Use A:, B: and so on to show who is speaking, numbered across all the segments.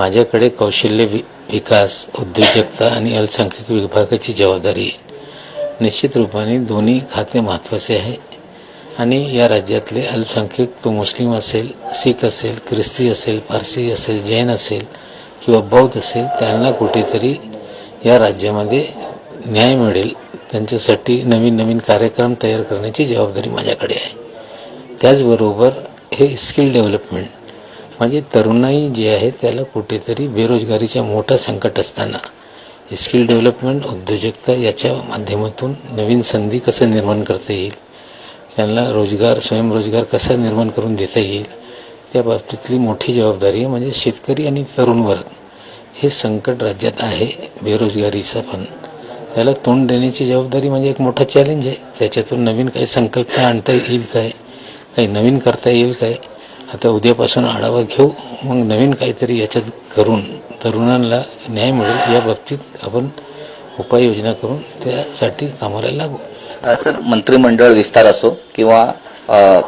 A: माझ्याकडे कौशल्य वि- विकास उद्योजकता आणि अल्पसंख्याक विभागाची जबाबदारी आहे. निश्चित रूपाने दोन्ही खाते महत्त्वाचे आहे. आणि या राज्यातले अल्पसंख्याक तो मुस्लिम असेल शीख असेल ख्रिस्ती असेल पारसी असेल जैन असेल किंवा बौद्ध असेल त्यांना कुठेतरी या राज्यामध्ये न्याय मिळेल. त्यांच्यासाठी नवीन नवीन कार्यक्रम तयार करण्याची जबाबदारी माझ्याकडे आहे. त्याचबरोबर हे स्किल डेव्हलपमेंट म्हणजे तरुणाई जी आहे त्याला कुठेतरी बेरोजगारीच्या मोठं संकट असताना. स्किल डेव्हलपमेंट उद्योजकता याच्या माध्यमातून नवीन संधी कसं निर्माण करता येईल? त्यांना रोजगार स्वयंरोजगार कसा निर्माण करून देता येईल? त्या बाबतीतली मोठी जबाबदारी आहे म्हणजे शेतकरी आणि तरुण वर्ग. हे संकट राज्यात आहे बेरोजगारीचं पण. त्याला तोंड देण्याची जबाबदारी म्हणजे एक मोठा चॅलेंज आहे. त्याच्यातून नवीन काही संकल्पना आणता येईल काय? काही नवीन करता येईल काय? आता उद्यापासून आढावा घेऊ. मग नवीन काहीतरी याच्यात करून तरुणांना न्याय मिळेल. या बाबतीत आपण उपाययोजना करून त्यासाठी कामाला लागू.
B: सर मंत्रिमंडळ विस्तार असो किंवा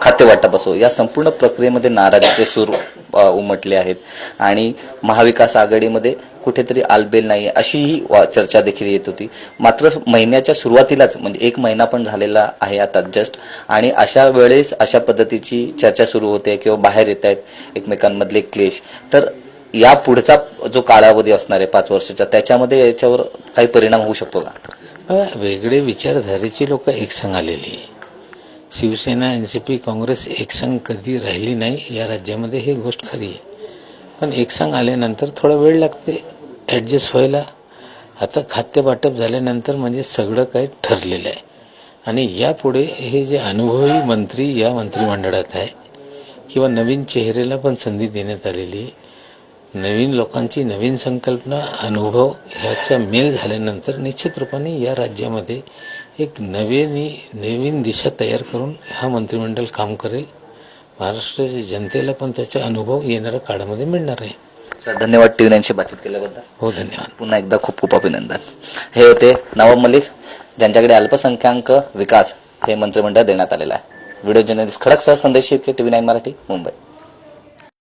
B: खाते वाटप असो या संपूर्ण प्रक्रियेमध्ये नाराजीचे सूर उमटले आहेत. आणि महाविकास आघाडीमध्ये कुठेतरी आलबेल नाही अशीही वा- चर्चा देखील येत होती. मात्र महिन्याच्या सुरुवातीलाच म्हणजे एक महिना पण झालेला आहे आता जस्ट आणि अशा वेळेस अशा पद्धतीची चर्चा सुरू होते किंवा बाहेर येत आहेत एकमेकांमधले क्लेश. तर या पुढचा जो कालावधी असणार आहे पाच वर्षाचा त्याच्यामध्ये याच्यावर काही परिणाम होऊ शकतो का?
A: वेगळे विचारधारेची लोक एकसंघ आलेली आहे. Shiv Sena N C P Congress एकसंग कधी राहिली नाही या राज्यामध्ये ही गोष्ट खरी आहे. पण एकसंग आल्यानंतर थोडा वेळ लागते ॲडजस्ट व्हायला. आता खाद्य वाटप झाल्यानंतर म्हणजे सगळं काही ठरलेलं आहे. आणि यापुढे हे जे अनुभवी मंत्री या मंत्रिमंडळात आहे किंवा नवीन चेहऱ्याला पण संधी देण्यात आलेली आहे. नवीन लोकांची नवीन संकल्पना अनुभव ह्याचा मेल झाल्यानंतर निश्चित रूपाने या राज्यामध्ये एक नवीन नवीन दिशा तयार करून हा मंत्रिमंडळ काम करेल. महाराष्ट्राच्या जनतेला पण त्याचा अनुभव येणाऱ्या काळामध्ये मिळणार आहे.
B: सर धन्यवाद टीव्ही नाईनशी बातचीत केल्याबद्दल.
A: हो धन्यवाद.
B: पुन्हा एकदा खूप खूप अभिनंदन. हे होते नवाब मलिक ज्यांच्याकडे अल्पसंख्याक विकास हे मंत्रिमंडळ देण्यात आलेलं आहे. व्हिडिओ जर्नलिस्ट खडकसह संदेश शिर्के टीव्ही नाईन मराठी मुंबई.